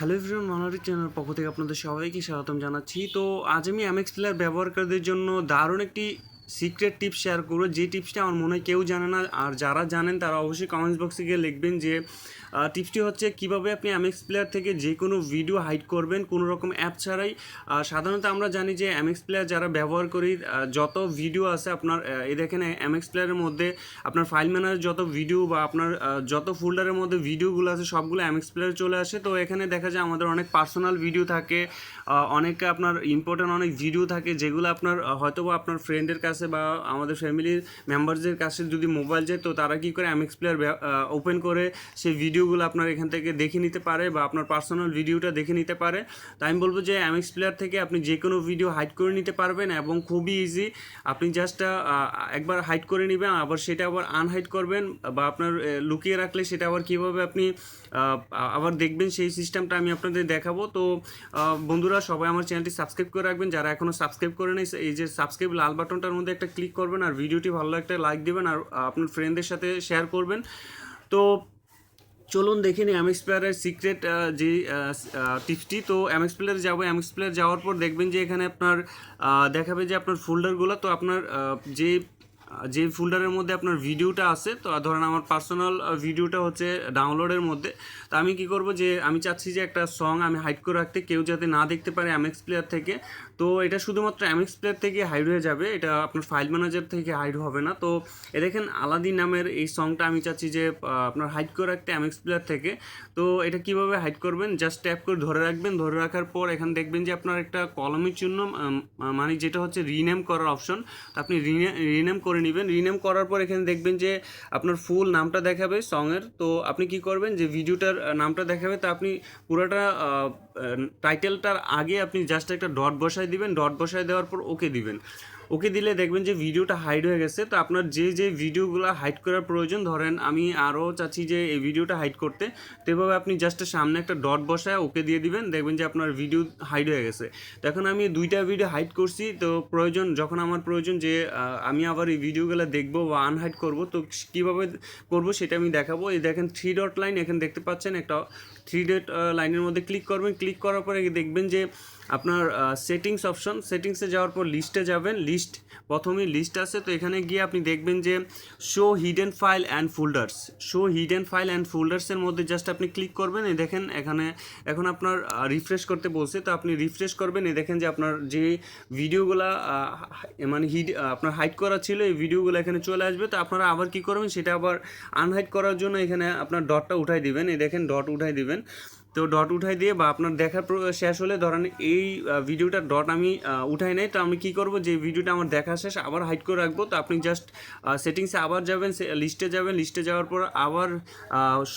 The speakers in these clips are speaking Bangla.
হ্যালো এভরিওয়ান মানারি চ্যানেল পক্ষ থেকে আপনাদের সবাইকে স্বাগতম জানাচ্ছি। তো আজ আমি এমএক্স প্লেয়ার ব্যবহারকারীদের জন্য দারুণ একটি সিক্রেট টিপস শেয়ার করব। যে টিপসটা আমার মনে হয় কেউ জানে না, আর যারা জানেন তারা অবশ্যই কমেন্টস বক্সে গিয়ে লিখবেন যে টিপসটি হচ্ছে কীভাবে আপনি এমএক্স প্লেয়ার থেকে যে কোনো ভিডিও হাইড করবেন, কোনো রকম অ্যাপ ছাড়াই। সাধারণত আমরা জানি যে এমএক্স প্লেয়ার যারা ব্যবহার করি যত ভিডিও আছে আপনার এ দেখেন এমএক্স প্লেয়ারের মধ্যে আপনার ফাইল ম্যানারের যত ভিডিও বা আপনার যত ফোল্ডারের মধ্যে ভিডিওগুলো আছে, সবগুলো এমএক্স প্লেয়ারে চলে আসে। তো এখানে দেখা যায় আমাদের অনেক পার্সোনাল ভিডিও থাকে অনেক আপনার ইম্পর্টেন্ট অনেক ভিডিও থাকে, যেগুলো আপনার হয়তো বা আপনার ফ্রেন্ডের কাছে বা আমাদের ফ্যামিলির মেম্বারসদের কাছে যদি মোবাইল যায়, তো তারা কি করে এমএক্স প্লেয়ার ওপেন করে সেই ভিডিওগুলো আপনার এখান থেকে দেখে নিতে পারে বা আপনার পার্সোনাল ভিডিওটা দেখে নিতে পারে। তাই আমি বলব যে এমএক্স প্লেয়ার থেকে আপনি যে কোনো ভিডিও হাইড করে নিতে পারবেন এবং খুবই ইজি আপনি জাস্ট একবার হাইড করে নেবেন, আবার সেটা আবার আনহাইড করবেন বা আপনার লুকিয়ে রাখলে সেটা আবার কীভাবে আপনি আবার দেখবেন সেই সিস্টেমটা আমি আপনাদের দেখাবো। তো বন্ধুরা সবাই আমার চ্যানেলটি সাবস্ক্রাইব করে রাখবেন। যারা এখনও সাবস্ক্রাইব করে নেই, এই যে সাবস্ক্রাইব লাল বাটনটার মধ্যে একটা ক্লিক করবেন আর ভিডিওটি ভালো একটা লাইক দেবেন আর আপনার ফ্রেন্ডদের সাথে শেয়ার করবেন। তো চলুন দেখে নিই এমএক্স প্লেয়ারের সিক্রেট যে টিপসটি তো এমএক্স প্লেয়ারে যাব। এমএক্স প্লেয়ার যাওয়ার পর দেখবেন যে এখানে আপনার দেখাবে যে আপনার ফোল্ডারগুলো তো আপনার যে যে ফোল্ডারের মধ্যে আপনার ভিডিওটা আছে, তো ধরেন আমার পার্সোনাল ভিডিওটা হচ্ছে ডাউনলোডের মধ্যে। তো আমি কি করব যে, আমি চাচ্ছি যে একটা সং আমি হাইড করে রাখতে, কেউ যাতে না দেখতে পারে এমএক্স প্লেয়ার থেকে। তো এটা শুধুমাত্র এমএক্স প্লেয়ার থেকে হাইড হয়ে যাবে, এটা আপনার ফাইল ম্যানেজার থেকে হাইড হবে না। তো এ দেখেন আলাদিন নামের এই সংটা আমি চাচ্ছি যে আপনার হাইড করে রাখতে এমএক্স প্লেয়ার থেকে। তো এটা কীভাবে হাইড করবেন? জাস্ট ট্যাপ করে ধরে রাখবেন, ধরে রাখার পর এখানে দেখবেন যে আপনার একটা কলমের জন্য মানে যেটা হচ্ছে রিনেম করার অপশন তো আপনি রিনেম করে নেবেন রিনেম করার পর এখানে দেখবেন যে আপনার ফুল নামটা দেখাবে সঙের তো আপনি কি করবেন যে ভিডিওটার নামটা দেখাবে, তা আপনি পুরোটা টাইটেলটার আগে আপনি জাস্ট একটা ডট বসায় দিবেন ডট বসায় দেওয়ার পর ওকে দিবেন। ওকে দিলে দেখবেন যে ভিডিওটা হাইড হয়ে গেছে। তো আপনার যে যে ভিডিওগুলো হাইড করার প্রয়োজন, ধরেন আমি আরও চাচ্ছি যে এই ভিডিওটা হাইড করতে, তো এভাবে আপনি জাস্ট সামনে একটা ডট বসায় ওকে দিয়ে দিবেন, দেখবেন যে আপনার ভিডিও হাইড হয়ে গেছে। তো এখন আমি দুইটা ভিডিও হাইড করছি, তো প্রয়োজন, যখন আমার প্রয়োজন যে আমি আবার এই ভিডিওগুলো দেখব বা আনহাইড করব, তো কীভাবে করব সেটা আমি দেখাবো। এই দেখেন থ্রি ডট লাইন এখানে দেখতে পাচ্ছেন একটা থ্রি ডট লাইনের মধ্যে ক্লিক করবেন। ক্লিক করার পরে দেখবেন যে আপনার সেটিংস অপশন সেটিংসে যাওয়ার পর লিস্টে যাবেন। লিস্ট প্রথমেই লিস্ট আছে, তো এখানে গিয়ে আপনি দেখবেন যে show hidden file and folders show hidden file and ফোল্ডার্সের মধ্যে জাস্ট আপনি ক্লিক করবেন, এই দেখেন এখানে, এখন আপনার রিফ্রেশ করতে বলছে, তো আপনি রিফ্রেশ করবেন, এই দেখেন যে আপনার যে ভিডিওগুলা মানে হিড আপনার হাইড করা ছিল, এই ভিডিওগুলো এখানে চলে আসবে, তো আপনারা আবার কি করবেন, সেটা আবার আনহাইড করার জন্য এখানে আপনার ডটটা উঠাই দিবেন, এই দেখেন ডট উঠাই দিবেন। তো ডট উঠাই দিয়ে বা আপনার দেখার শেষ হলে ধরেন এই ভিডিওটার ডট আমি উঠাই নেই, তো আমি কি করব? যে ভিডিওটা আমার দেখা শেষ, আবার হাইড করে রাখব। তো আপনি জাস্ট সেটিংসে আবার যাবেন লিস্টে যাবেন লিস্টে যাওয়ার পর আবার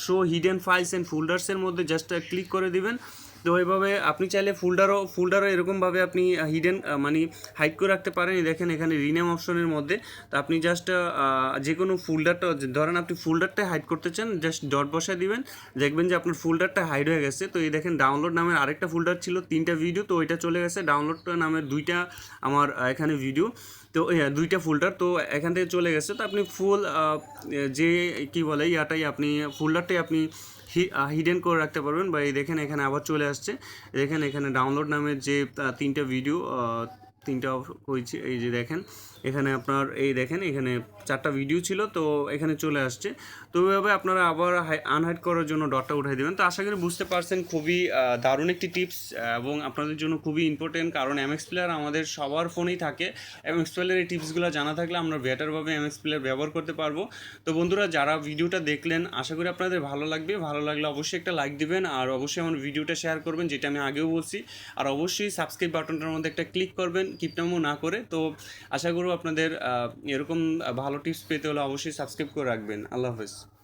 শো হিডেন ফাইলস অ্যান্ড ফোল্ডার্সের মধ্যে জাস্ট ক্লিক করে দিবেন। তো এইভাবে আপনি চাইলে ফোল্ডারও ফোল্ডারও এরকমভাবে আপনি হিডেন মানে হাইড করে রাখতে পারেন। দেখেন এখানে রিনেম অপশনের মধ্যে। তো আপনি জাস্ট যে কোনো ফোল্ডারটা ধরেন আপনি ফোল্ডারটা হাইড করতে চান জাস্ট ডট বসায় দিবেন। দেখবেন যে আপনার ফোল্ডারটা হাইড হয়ে গেছে। তো এই দেখেন ডাউনলোড নামের আরেকটা ফোল্ডার ছিল, তিনটা ভিডিও তো ওইটা চলে গেছে। ডাউনলোড নামের দুইটা আমার এখানে ভিডিও তো হ্যাঁ দুইটা ফোল্ডার তো এখান থেকে চলে গেছে। তো আপনি ফুল যে, কি বলে, ইয়াটাই আপনি ফোল্ডারটাই আপনি হিডেন করে রাখতে পারবেন। বা এই দেখেন এখানে আবার চলে আসছে। দেখেন এখানে ডাউনলোড নামের যে তিনটা ভিডিও তিনটা হয়েছে এই যে দেখেন, এখানে আপনার এই দেখেন, এখানে চারটা ভিডিও ছিল, তো এখানে চলে আসছে। তো ওইভাবে আপনারা আবার আনহাইড করার জন্য ডটটা উঠাই দেবেন। তো আশা করি বুঝতে পারছেন, খুবই দারুণ একটি টিপস এবং আপনাদের জন্য খুবই ইম্পর্টেন্ট কারণ এমএক্স প্লেয়ার আমাদের সবার ফোনেই থাকে। এমএক্স প্লেয়ারের এই টিপসগুলো জানা থাকলে আমরা বেটারভাবে এমএক্স প্লেয়ার ব্যবহার করতে পারব। তো বন্ধুরা, যারা ভিডিওটা দেখলেন, আশা করি আপনাদের ভালো লাগবে। ভালো লাগলে অবশ্যই একটা লাইক দিবেন, আর অবশ্যই আমার ভিডিওটা শেয়ার করবেন, যেটা আমি আগেও বলছি। আর অবশ্যই সাবস্ক্রাইব বাটনটার মধ্যে একটা ক্লিক করবেন কিপটামো না করে, তো আশা করব আপনাদের এরকম ভালো টিপস পেতে হলে অবশ্যই সাবস্ক্রাইব করে রাখবেন। আল্লাহ হাফেজ।